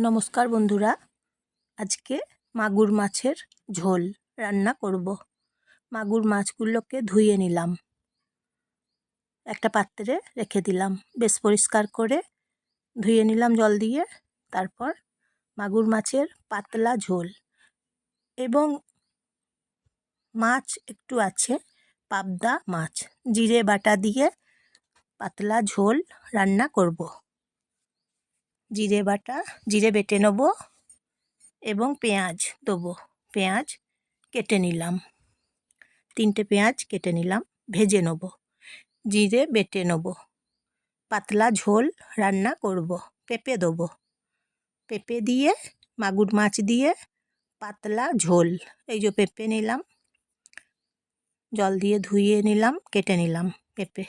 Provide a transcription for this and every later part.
নমস্কার বন্ধুরা, আজকে মাগুর মাছের ঝোল রান্না করব। মাগুর মাছগুলোকে ধুয়ে নিলাম। একটা পাত্রে রেখে দিলাম। বেশ পরিষ্কার করে ধুয়ে নিলাম জল দিয়ে। তারপর মাগুর মাছের পাতলা ঝোল। এবং মাছ একটু আছে, পাবদা মাছ। জিরে বাটা দিয়ে পাতলা ঝোল রান্না করব। জিরে বাটা, জিরে বেটে নেব এবং পেঁয়াজ দেবো। পেঁয়াজ কেটে নিলাম। তিনটে পেঁয়াজ কেটে নিলাম, ভেজে নেব। জিরে বেটে নেব। পাতলা ঝোল রান্না করব, পেঁপে দেবো। পেঁপে দিয়ে, মাগুর মাছ দিয়ে পাতলা ঝোল। এই যে পেঁপে নিলাম, জল দিয়ে ধুয়ে নিলাম, কেটে নিলাম পেঁপে।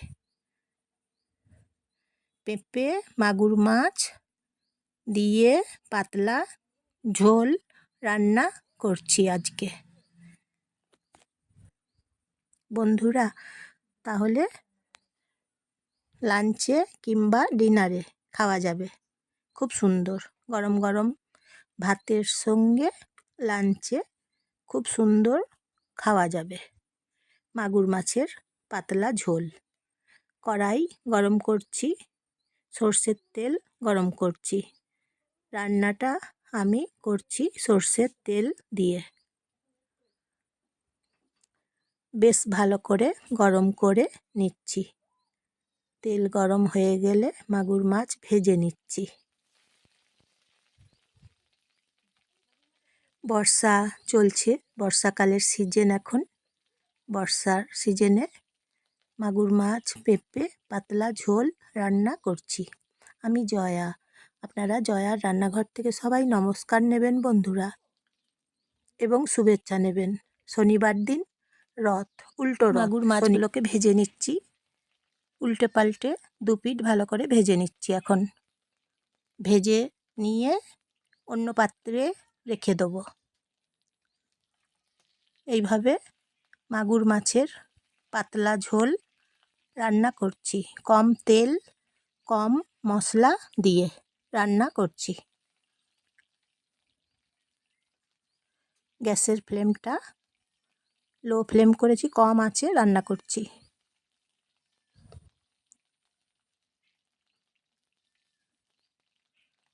পেঁপে, মাগুর মাছ দিয়ে পাতলা ঝোল রান্না করছি আজকে। বন্ধুরা, তাহলে লাঞ্চে কিংবা ডিনারে খাওয়া যাবে। খুব সুন্দর। গরম গরম ভাতের সঙ্গে লাঞ্চে খুব সুন্দর খাওয়া যাবে। মাগুর মাছের পাতলা ঝোল। কড়াই গরম করছি, সর্ষের তেল গরম করছি। রান্নাটা আমি করছি সর্ষের তেল দিয়ে। বেশ ভালো করে গরম করে নিচ্ছি। তেল গরম হয়ে গেলে মাগুর মাছ ভেজে নিচ্ছি। বর্ষা চলছে, বর্ষাকালের সিজন এখন। বর্ষার সিজনে মাগুর মাছ পেঁপে, পাতলা ঝোল রান্না করছি। আমি জয়া আপনারা জয়ার রান্নাঘর থেকে সবাই নমস্কার নেবেন বন্ধুরা। এবং শুভেচ্ছা নেবেন। শনিবার দিন রথ উল্টো মাগুর মাছগুলোকে ভেজে নিচ্ছি। উল্টে পাল্টে দু পিঠ ভালো করে ভেজে নিচ্ছি এখন। ভেজে নিয়ে অন্য পাত্রে রেখে দেবো। এইভাবে মাগুর মাছের পাতলা ঝোল রান্না করছি। কম তেল কম মশলা দিয়ে। রান্না করছি। গ্যাসের ফ্লেমটা লো ফ্লেম করেছি, কম আছে, রান্না করছি।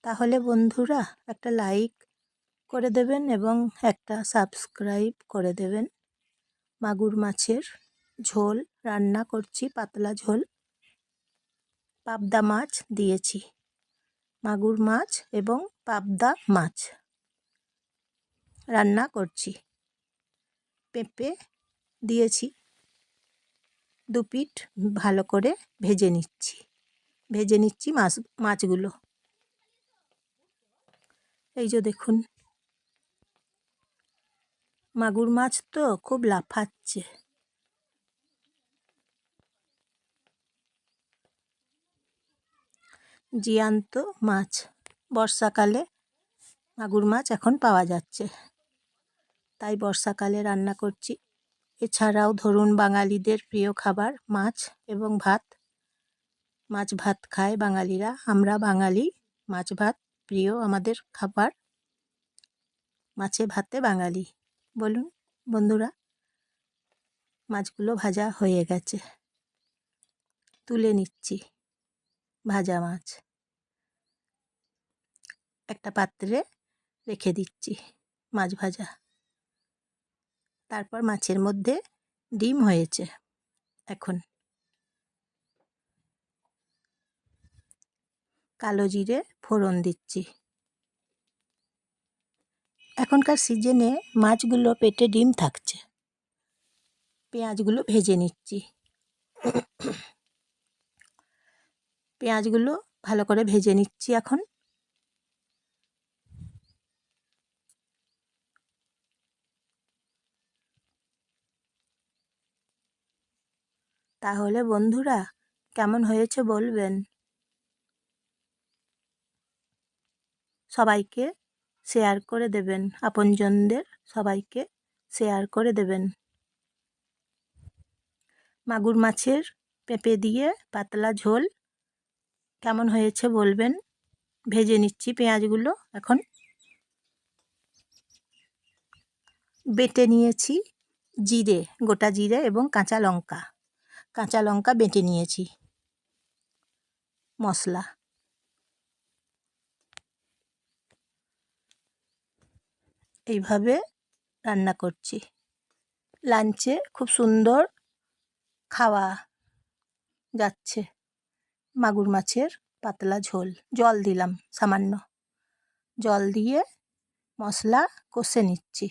তাহলে বন্ধুরা একটা লাইক করে দেবেন এবং একটা সাবস্ক্রাইব করে দেবেন। মাগুর মাছের ঝোল, রান্না করছি, পাতলা ঝোল। পাবদা মাছ দিয়েছি। মাগুর মাছ এবং পাবদা মাছ। রান্না করছি। পেঁপে দিয়েছি। দু পিঠ ভালো করে ভেজে নিচ্ছি। ভেজে নিচ্ছি মাছ, মাছগুলো। এই যে দেখুন। মাগুর মাছ তো খুব লাফাচ্ছে। জিয়ান্ত মাছ। বর্ষাকালে মাগুর মাছ এখন পাওয়া যাচ্ছে। তাই বর্ষাকালে রান্না করছি। এছাড়াও ধরুন বাঙালিদের প্রিয় খাবার মাছ এবং ভাত। মাছ ভাত খায় বাঙালিরা। আমরা বাঙালি, মাছ ভাত প্রিয় আমাদের খাবার। মাছে ভাতে বাঙালি। বলুন বন্ধুরা, মাছগুলো ভাজা হয়ে গেছে। তুলে নিচ্ছি ভাজা মাছ। একটা পাত্রে রেখে দিচ্ছি মাছ ভাজা। তারপর মাছের মধ্যে ডিম হয়েছে এখন। কালো জিরে ফোড়ন দিচ্ছি। এখনকার সিজনে মাছগুলো পেটে ডিম থাকছে। পেঁয়াজগুলো ভেজে নিচ্ছি। পেঁয়াজগুলো ভালো করে ভেজে নিচ্ছি এখন। তাহলে বন্ধুরা, কেমন হয়েছে বলবেন? সবাইকে শেয়ার করে দেবেন, আপনজনদের সবাইকে শেয়ার করে দেবেন। মাগুর মাছের পেঁপে দিয়ে পাতলা ঝোল, কেমন হয়েছে বলবেন? ভেজে নিচ্ছি পেঁয়াজগুলো এখন। বেটে নিয়েছি জিরে, গোটা জিরে এবং কাঁচা লঙ্কা। কাঁচা লঙ্কা বেটে নিয়েছি। মশলা এইভাবে রান্না করছি। লাঞ্চে খুব সুন্দর খাওয়া যাচ্ছে। মাগুর মাছের পাতলা ঝোল। জল দিলাম সামান্য। জল দিয়ে মশলা কষে নিচ্ছি।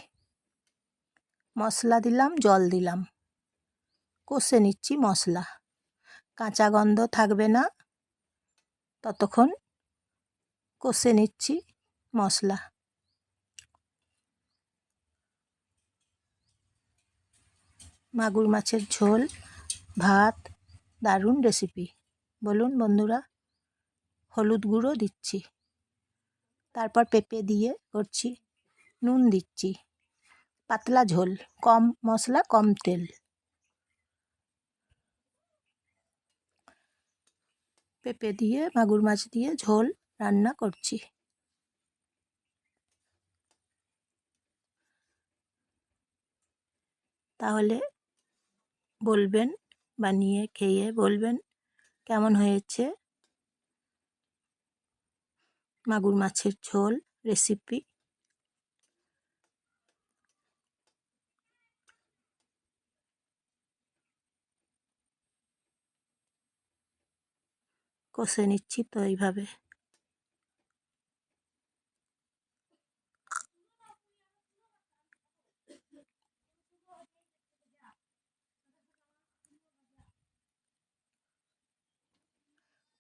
মশলা দিলাম, জল দিলাম। কষে নিচ্ছি মশলা। কাঁচা গন্ধ থাকবে না। ততক্ষণ কষে নিচ্ছি মশলা। মাগুর মাছের ঝোল, ভাত, দারুণ রেসিপি বলুন বন্ধুরা, হলুদ গুঁড়ো দিচ্ছি। তারপর পেঁপে দিয়ে করছি, নুন দিচ্ছি। পাতলা ঝোল, কম মশলা, কম তেল। পেঁপে দিয়ে, মাগুর মাছ দিয়ে ঝোল রান্না করছি। তাহলে বলবেন, বানিয়ে খেয়ে বলবেন কেমন হয়েছে মাগুর মাছের ঝোল রেসিপি কষে নিচ্ছি তো এইভাবে।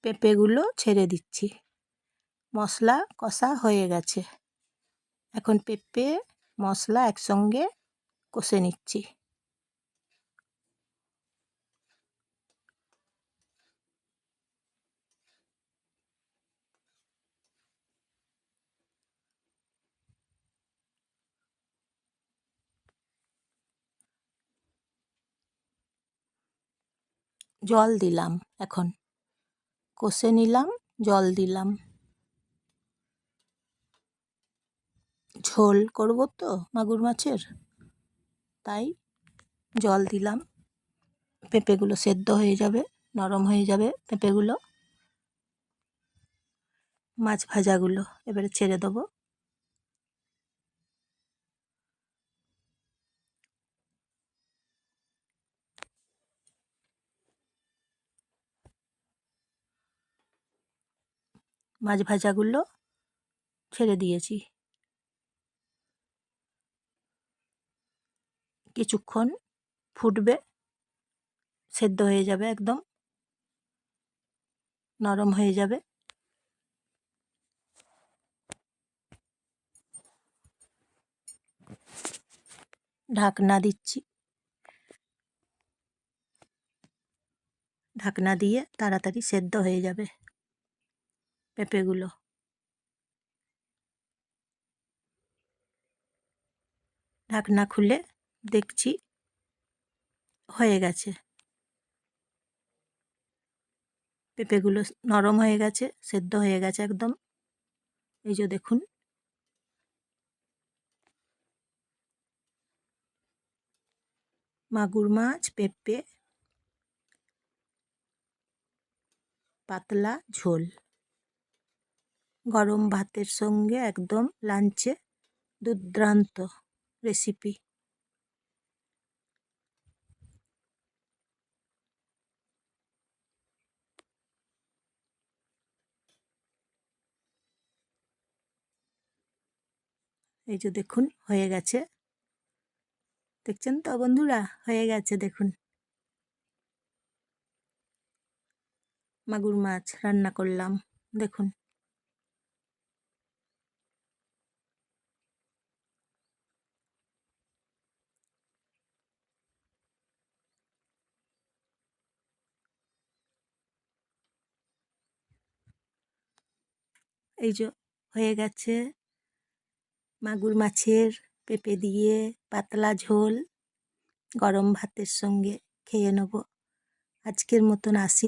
পেঁপেগুলো ছেড়ে দিচ্ছি। মশলা কষা হয়ে গেছে। এখন পেঁপে, মশলা একসঙ্গে কষে নিচ্ছি। জল দিলাম এখন। কষে নিলাম, জল দিলাম। ঝোল করব তো মাগুর মাছের, তাই জল দিলাম। পেঁপেগুলো সেদ্ধ হয়ে যাবে, নরম হয়ে যাবে পেঁপেগুলো। মাছ ভাজাগুলো এবারে ছেড়ে দেবো। মাছ ভাজাগুলো ছেড়ে দিয়েছি। কিছুক্ষণ ফুটবে, সেদ্ধ হয়ে যাবে একদম, নরম হয়ে যাবে। ঢাকনা দিচ্ছি। ঢাকনা দিয়ে তাড়াতাড়ি সেদ্ধ হয়ে যাবে। পেঁপেগুলো। ঢাকনা খুলে দেখছি হয়ে গেছে। পেঁপেগুলো নরম হয়ে গেছে, সেদ্ধ হয়ে গেছে একদম। এই যে দেখুন। মাগুর মাছ, পেঁপে, পাতলা ঝোল। গরম ভাতের সঙ্গে একদম লাঞ্চে দুর্দান্ত রেসিপি এই যে দেখুন, হয়ে গেছে। দেখছেন তো বন্ধুরা? হয়ে গেছে, দেখুন। মাগুর মাছ রান্না করলাম, দেখুন। এই যে হয়ে গেছে। মাগুর মাছের পেঁপে দিয়ে পাতলা ঝোল। গরম ভাতের সঙ্গে খেয়ে নেব। আজকের মতন আসি।